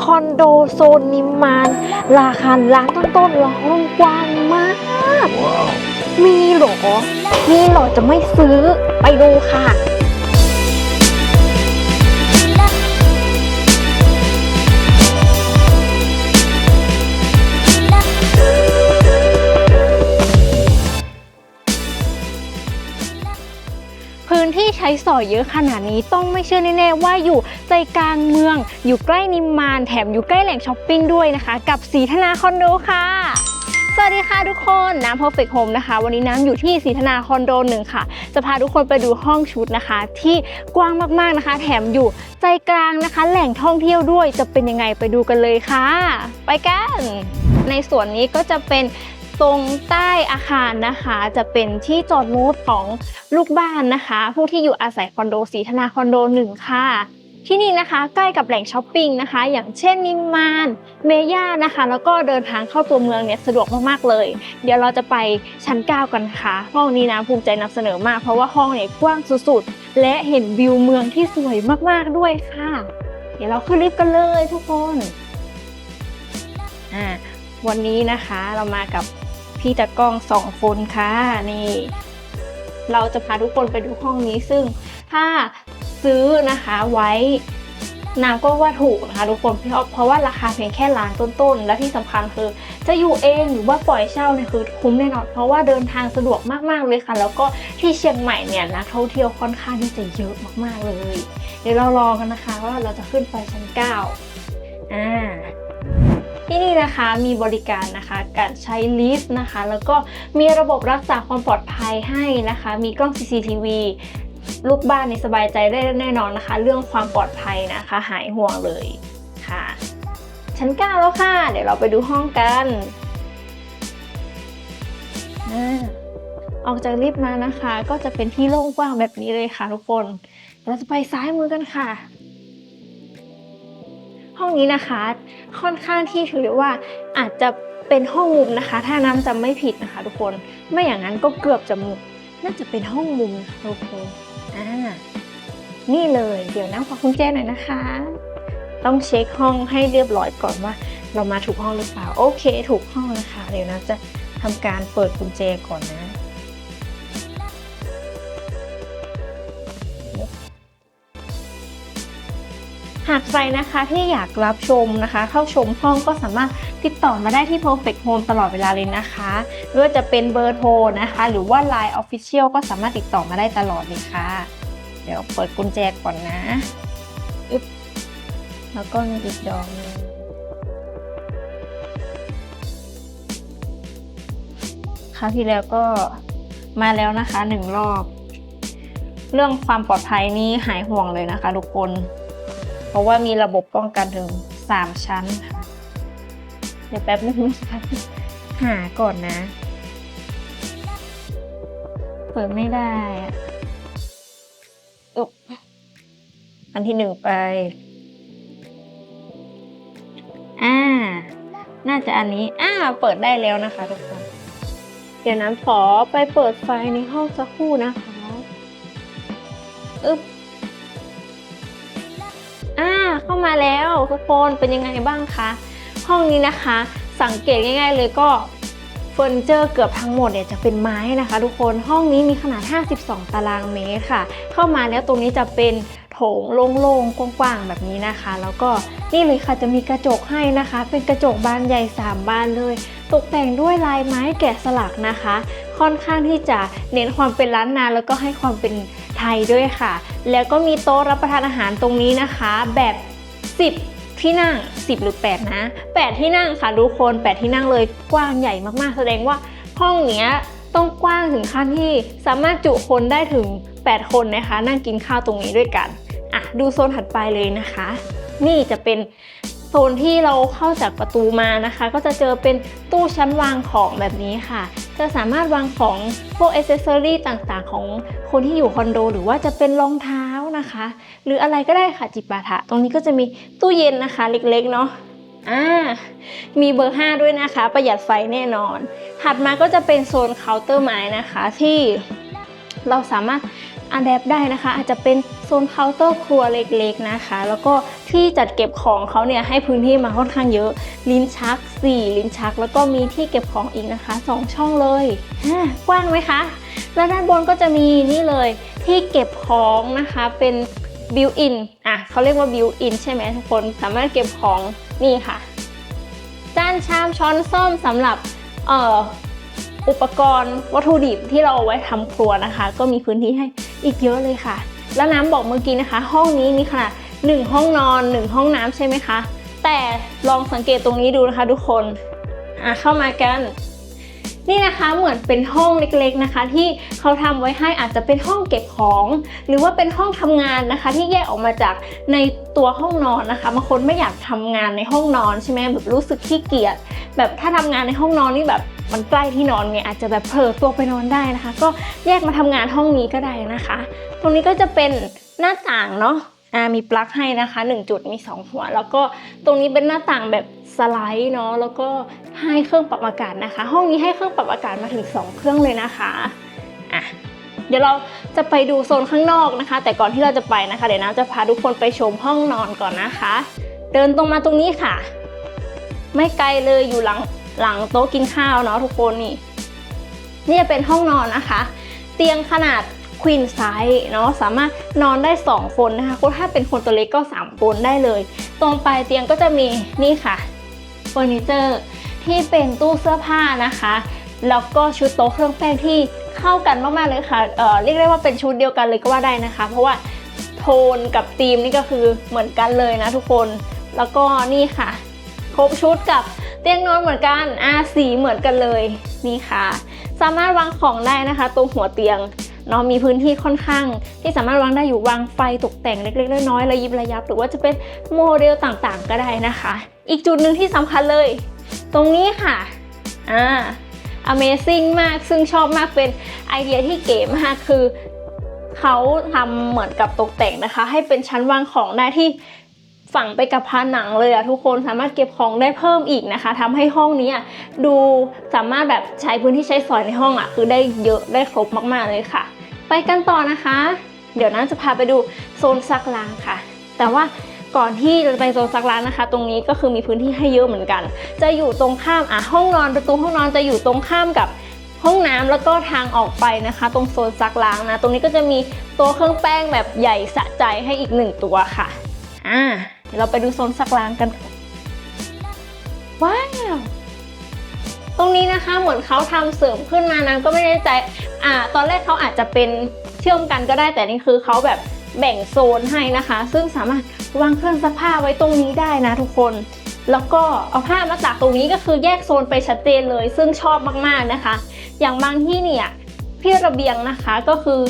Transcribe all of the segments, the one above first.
คอนโดโซนนิมมาน ราคาล้านต้นๆแล้วห้องกว้างมาก มีเหรอ มีเหรอจะไม่ซื้อไปดูค่ะ พื้นที่ใช้สอยเยอะขนาดนี้ต้องไม่เชื่อแน่ๆว่าอยู่ ใจกลางเมือง อยู่ใกล้นิมมานแถมอยู่ใกล้แหล่งช้อปปิ้งด้วยนะคะ กับสีธนาคอนโดค่ะสวัสดีค่ะทุกคนน้ำ Perfect Home นะคะ วันนี้น้ำอยู่ที่สีธนาคอนโดหนึ่งค่ะ จะพาทุกคนไปดูห้องชุดนะคะ ที่กว้างมากๆนะคะ แถมอยู่ใจกลางนะคะ แหล่งท่องเที่ยวด้วยจะเป็นยังไงไปดูกันเลยค่ะ ไปกัน ในส่วนนี้ก็จะเป็นตรงใต้อาคารนะคะ จะเป็นที่จอดรถของลูกบ้านนะคะ ผู้ที่อยู่อาศัยคอนโดสีธนาคอนโดหนึ่งค่ะ ที่นี่นะคะใกล้กับแหล่งช้อปปิ้งนะคะ อย่างเช่นนิมมานเมย่านะคะ แล้วก็เดินทางเข้าตัวเมืองเนี่ยสะดวกมากๆเลย เดี๋ยวเราจะไปชั้น 9 กันค่ะ ห้องนี้นะภูมิใจนำเสนอมาก เพราะว่าห้องเนี่ยกว้างสุดๆ และเห็นวิวเมืองที่สวยมากๆด้วยค่ะ เดี๋ยวเราขึ้นลิฟต์กันเลยทุกคนอ่าวันนี้นะคะเรามากับพี่ตากล้องสองคนค่ะนี่ เราจะพาทุกคนไปดูห้องนี้ซึ่งถ้า ซื้อนะคะไว้น้ำก็ว่าถูกนะคะทุกคนเพราะว่าราคาเพียงแค่ล้านต้นๆ และที่สำคัญคือ จะอยู่เองหรือว่าปล่อยเช่าเนี่ยคือคุ้มแน่นอน เพราะว่าเดินทางสะดวกมากๆเลยค่ะ แล้วก็ที่เชียงใหม่เนี่ยนักท่องเที่ยวค่อนข้างที่จะเยอะมากๆเลย เดี๋ยวเรารอกันนะคะว่าเราจะขึ้นไปชั้นเก้าอ่าที่นี่นะคะมีบริการนะคะการใช้ลิฟต์นะคะ แล้วก็มีระบบรักษาความปลอดภัยให้นะคะ มีกล้อง CCTV ลูกบ้านนี่สบายใจได้แน่นอนนะคะ เรื่องความปลอดภัยนะคะ หายห่วงเลยค่ะ ชั้นเก้าแล้วค่ะ เดี๋ยวเราไปดูห้องกันอออกจากลิฟต์มานะคะ ก็จะเป็นที่โล่งกว้างแบบนี้เลยค่ะทุกคน เราจะไปซ้ายมือกันค่ะ ห้องนี้นะคะ ค่อนข้างที่ถือได้ว่าอาจจะเป็นห้องมุมนะคะ ถ้าน้ำจำไม่ผิดนะคะ ทุกคน ไม่อย่างนั้นก็เกือบจะมุมน่าจะเป็นห้องมุมนะคะทุกคน อ่านี่เลยเดี๋ยวนั่งขอคุณแจหน่อยนะคะ ต้องเช็คห้องให้เรียบร้อยก่อนว่า เรามาถูกห้องหรือเปล่า โอเค ถูกห้องนะคะ เดี๋ยวนะจะทำการเปิดกุญแจก่อนนะ หากใครนะคะที่อยากรับชมนะคะ เข้าชมห้องก็สามารถติดต่อมาได้ที่ Perfect Home ตลอดเวลาเลยนะคะไม่ว่าจะเป็นเบอร์โทรนะคะ หรือว่า Line Official ก็สามารถติดต่อมาได้ตลอดเลยค่ะ เดี๋ยวเปิดกุญแจก่อนนะอึ๊บแล้วก็มีอีกดอกนึงคราวที่แล้วก็มาแล้วนะคะหนึ่งรอบ เรื่องความปลอดภัยนี่หายห่วงเลยนะคะทุกคน เพราะว่ามีระบบป้องกันถึง 3 ชั้นค่ะเดี๋ยวแป๊บนึงนะคะหาก่อนนะ เปิดไม่ได้อะอุ๊บอันที่หนึ่งไปอ่าน่าจะอันนี้อ่าเปิดได้แล้วนะคะทุกคนเดี๋ยวน้ำขอไปเปิดไฟในห้องสักครู่นะคะอึ๊บอ่า เข้ามาแล้วทุกคนเป็นยังไงบ้างคะห้องนี้นะคะ สังเกตง่าย ๆ เลยก็เฟอร์นิเจอร์เกือบทั้งหมดเนี่ยจะเป็นไม้นะคะ ทุกคนห้องนี้มีขนาด 52 ตารางเมตรค่ะ เข้ามาแล้วตรงนี้จะเป็นโถงโล่งๆกว้างๆแบบนี้นะคะ แล้วก็นี่เลยค่ะจะมีกระจกให้นะคะ เป็นกระจกบานใหญ่ 3 บานเลย ตกแต่งด้วยลายไม้แกะสลักนะคะ ค่อนข้างที่จะเน้นความเป็นล้านนาแล้วก็ให้ความเป็นไทยด้วยค่ะ แล้วก็มีโต๊ะรับประทานอาหารตรงนี้นะคะ แบบ 10 ที่นั่ง 10 หรือ 8 นะ 8 ที่นั่งค่ะทุกคน 8 ที่นั่งเลยกว้างใหญ่มากๆ แสดงว่าห้องเนี้ยต้องกว้างถึงขั้นที่สามารถจุคนได้ถึง 8 คนนะคะ นั่งกินข้าวตรงนี้ด้วยกันอะดูโซนถัดไปเลยนะคะ นี่จะเป็นโซนที่เราเข้าจากประตูมานะคะ ก็จะเจอเป็นตู้ชั้นวางของแบบนี้ค่ะ จะสามารถวางของพวกอ c เซสซอรี่ต่างๆ ของคนที่อยู่คอนโด หรือว่าจะเป็นรองเท้า นะคะ หรืออะไรก็ได้ค่ะจิปาถะ ตรงนี้ก็จะมีตู้เย็นนะคะเล็กๆเนาะอ่ามีเบอร์ 5 ด้วยนะคะ ประหยัดไฟแน่นอน ถัดมาก็จะเป็นโซนเคาน์เตอร์ไม้นะคะ ที่เราสามารถอัดแอปได้นะคะ อาจจะเป็นโซนเคาน์เตอร์ครัวเล็กๆนะคะ แล้วก็ที่จัดเก็บของเขาเนี่ยให้พื้นที่มาค่อนข้างเยอะ ลิ้นชัก 4 ลิ้นชัก แล้วก็มีที่เก็บของอีกนะคะ 2 ช่องเลยกว้างไหมคะ แล้วด้านบนก็จะมีนี่เลย ที่เก็บของนะคะเป็นบิวอินอะเขาเรียกว่าบิวอินใช่ไหมทุกคนสามารถเก็บของนี่ค่ะ จานชามช้อนส้อมสำหรับเอ่ออุปกรณ์วัตถุดิบที่เราเอาไว้ทำครัวนะคะ ก็มีพื้นที่ให้อีกเยอะเลยค่ะ แล้วน้ำบอกเมื่อกี้นะคะ ห้องนี้มีขนาด1ห้องนอน 1 ห้องน้ำใช่ไหมคะ แต่ลองสังเกตตรงนี้ดูนะคะทุกคนอะเข้ามากัน นี่นะคะเหมือนเป็นห้องเล็กๆนะคะ ที่เขาทำไว้ให้อาจจะเป็นห้องเก็บของ หรือว่าเป็นห้องทำงานนะคะ ที่แยกออกมาจากในตัวห้องนอนนะคะบางคนไม่อยากทำงานในห้องนอนใช่ไหมแบบรู้สึกขี้เกียจแบบถ้าทำงานในห้องนอนนี่แบบมันใกล้ที่นอนไงอาจจะแบบเผลอตัวไปนอนได้นะคะ ก็แยกมาทำงานห้องนี้ก็ได้นะคะ ตรงนี้ก็จะเป็นหน้าต่างเนาะ อ่ามีปลั๊กให้นะคะ 1 จุดมี 2 หัว แล้วก็ตรงนี้เป็นหน้าต่างแบบสไลด์เนาะแล้วก็ให้เครื่องปรับอากาศนะคะ ห้องนี้ให้เครื่องปรับอากาศมาถึง 2 เครื่องเลยนะคะอะเดี๋ยวเราจะไปดูโซนข้างนอกนะคะ แต่ก่อนที่เราจะไปนะคะ เดี๋ยวน้ำจะพาทุกคนไปชมห้องนอนก่อนนะคะ เดินตรงมาตรงนี้ค่ะ ไม่ไกลเลยอยู่หลังหลังโต๊ะกินข้าวเนาะทุกคนนี่นี่จะเป็นห้องนอนนะคะ เตียงขนาด ควีนไซส์เนาะสามารถนอนได้ 2 คนนะคะถ้าเป็นคนตัวเล็กก็ 3 คนได้เลย ตรงปลายเตียงก็จะมีนี่ค่ะเฟอร์นิเจอร์ที่เป็นตู้เสื้อผ้านะคะ แล้วก็ชุดโต๊ะเครื่องแป้งที่เข้ากันมากๆเลยค่ะเอ่อเรียกได้ว่าเป็นชุดเดียวกันเลยก็ว่าได้นะคะ เพราะว่าโทนกับธีมนี่ก็คือเหมือนกันเลยนะทุกคน แล้วก็นี่ค่ะ ครบชุดกับเตียงนอนเหมือนกันอาสีเหมือนกันเลยนี่ค่ะ สามารถวางของได้นะคะตรงหัวเตียง เนาะมีพื้นที่ค่อนข้าง ที่สามารถวางได้อยู่วางไฟตกแต่งเล็กๆน้อยๆระยิบระยับ หรือว่าจะเป็นโมเดลต่างๆ ก็ได้นะคะ อีกจุดหนึ่งที่สำคัญเลย ตรงนี้ค่ะอ่า Amazing มากซึ่งชอบมากเป็นไอเดียที่เก๋มากคือเขาทำเหมือนกับตกแต่งนะคะ ให้เป็นชั้นวางของได้ที่ฝังไปกับผนังเลยอะทุกคนสามารถเก็บของได้เพิ่มอีกนะคะทำให้ห้องนี้ดูสามารถแบบใช้พื้นที่ใช้สอยในห้องอะคือได้เยอะได้ครบมากๆเลยค่ะ ไปกันต่อนะคะ เดี๋ยวน้าจะพาไปดูโซนซักล้างค่ะ แต่ว่าก่อนที่จะไปโซนซักล้างนะคะ ตรงนี้ก็คือมีพื้นที่ให้เยอะเหมือนกัน จะอยู่ตรงข้ามอะห้องนอนประตูห้องนอนจะอยู่ตรงข้ามกับห้องน้ำแล้วก็ทางออกไปนะคะ ตรงโซนซักล้างนะ ตรงนี้ก็จะมีตัวเครื่องแป้งแบบใหญ่สะใจให้อีกหนึ่งตัวค่ะอ่าเดี๋ยวเราไปดูโซนซักล้างกันว้าว ตรงนี้นะคะเหมือนเขาทำเสริมขึ้นมานะก็ไม่แน่ใจอ่าตอนแรกเขาอาจจะเป็นเชื่อมกันก็ได้แต่นี่คือเขาแบบแบ่งโซนให้นะคะ ซึ่งสามารถวางเครื่องซักผ้าไว้ตรงนี้ได้นะทุกคน แล้วก็เอาผ้ามาตากตรงนี้ก็คือแยกโซนไปชัดเจนเลย ซึ่งชอบมากๆนะคะ อย่างบางที่เนี่ยที่ระเบียงนะคะก็คือ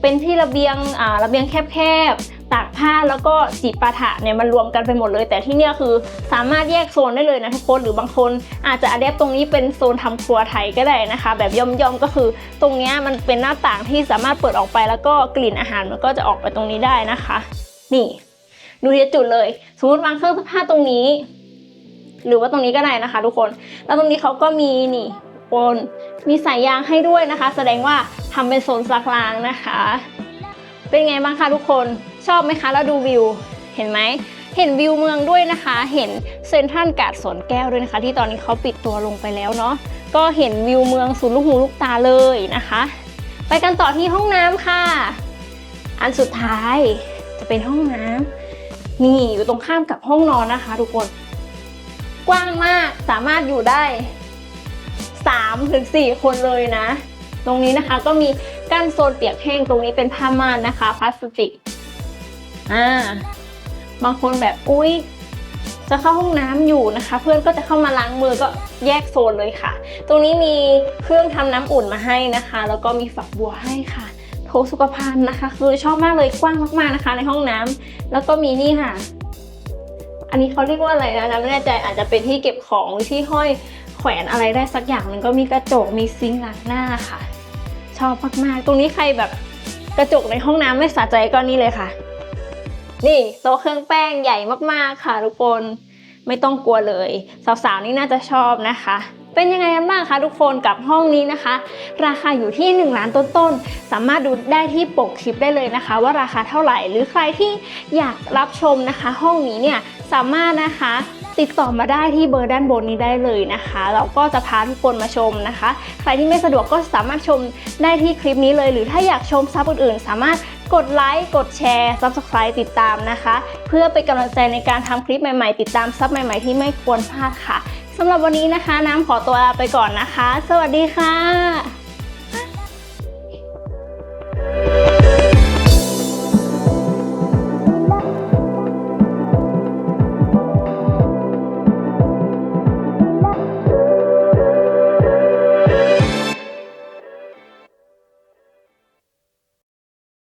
เป็นที่ระเบียงอ่าระเบียงแคบๆ ตากผ้าแล้วก็จิปาถะเนี่ยมันรวมกันไปหมดเลย แต่ที่เนี่ยคือสามารถแยกโซนได้เลยนะทุกคนหรือบางคนอาจจะอัดแอปตรงนี้เป็นโซนทำครัวไทยก็ได้นะคะ แบบย่อมๆก็คือ ตรงนี้มันเป็นหน้าต่างที่สามารถเปิดออกไปแล้วก็กลิ่นอาหารมันก็จะออกไปตรงนี้ได้นะคะ นี่ดูทีละจุดเลย สมมติวางเครื่องซักผ้าตรงนี้ หรือว่าตรงนี้ก็ได้นะคะ ทุกคน แล้วตรงนี้เขาก็มีนี่บนมีสายยางให้ด้วยนะคะ แสดงว่าทำเป็นโซนซักล้างนะคะ เป็นไงบ้างคะทุกคน ชอบไหมคะ แล้วดูวิว เห็นไหม เห็นวิวเมืองด้วยนะคะ เห็นเซนทรัลกาดสวนแก้วด้วยนะคะ ที่ตอนนี้เขาปิดตัวลงไปแล้วเนาะ ก็เห็นวิวเมืองสุดลูกหูลูกตาเลยนะคะ ไปกันต่อที่ห้องน้ำค่ะ อันสุดท้ายจะเป็นห้องน้ำนี่อยู่ตรงข้ามกับห้องนอนนะคะ ทุกคน กว้างมาก สามารถอยู่ได้3ถึง4คนเลยนะ ตรงนี้นะคะก็มีกั้นโซนเปียกแห้งตรงนี้เป็นผ้าม่านนะคะพลาสติก อ่าบางคนแบบอุ้ยจะเข้าห้องน้ำอยู่นะคะ เพื่อนก็จะเข้ามาล้างมือก็แยกโซนเลยค่ะ ตรงนี้มีเครื่องทำน้ำอุ่นมาให้นะคะ แล้วก็มีฝักบัวให้ค่ะโถสุขภัณฑ์นะคะ คือชอบมากเลยกว้างมากๆนะคะ ในห้องน้ำแล้วก็มีนี่ค่ะ อันนี้เขาเรียกว่าอะไรนะนะไม่แน่ใจอาจจะเป็นที่เก็บของหรือที่ห้อยแขวนอะไรได้สักอย่างหนึ่งก็มีกระจกมีซิงค์ล้างหน้าค่ะ ชอบมากๆตรงนี้ใครแบบกระจกในห้องน้ำไม่สะใจก็นี่เลยค่ะ นี่โต๊ะเครื่องแป้งใหญ่มากๆค่ะทุกคนไม่ต้องกลัวเลย สาวๆนี่น่าจะชอบนะคะ เป็นยังไงกันบ้างคะทุกคนกับห้องนี้นะคะ ราคาอยู่ที่ 1 ล้านต้นๆสามารถดูได้ที่ปกคลิปได้เลยนะคะ ว่าราคาเท่าไหร่หรือใครที่อยากรับชมนะคะ ห้องนี้เนี่ยสามารถนะคะติดต่อมาได้ที่เบอร์ด้านบนนี้ได้เลยนะคะ เราก็จะพาทุกคนมาชมนะคะ ใครที่ไม่สะดวกก็สามารถชมได้ที่คลิปนี้เลย หรือถ้าอยากชมซับอื่นๆ สามารถ กดไลค์กดแชร์ Subscribe ติดตามนะคะ เพื่อเป็นกำลังใจในการทำคลิปใหม่ๆ ติดตามซับใหม่ๆที่ไม่ควรพลาดค่ะสำหรับวันนี้นะคะ น้ำขอตัวลาไปก่อนนะคะ สวัสดีค่ะ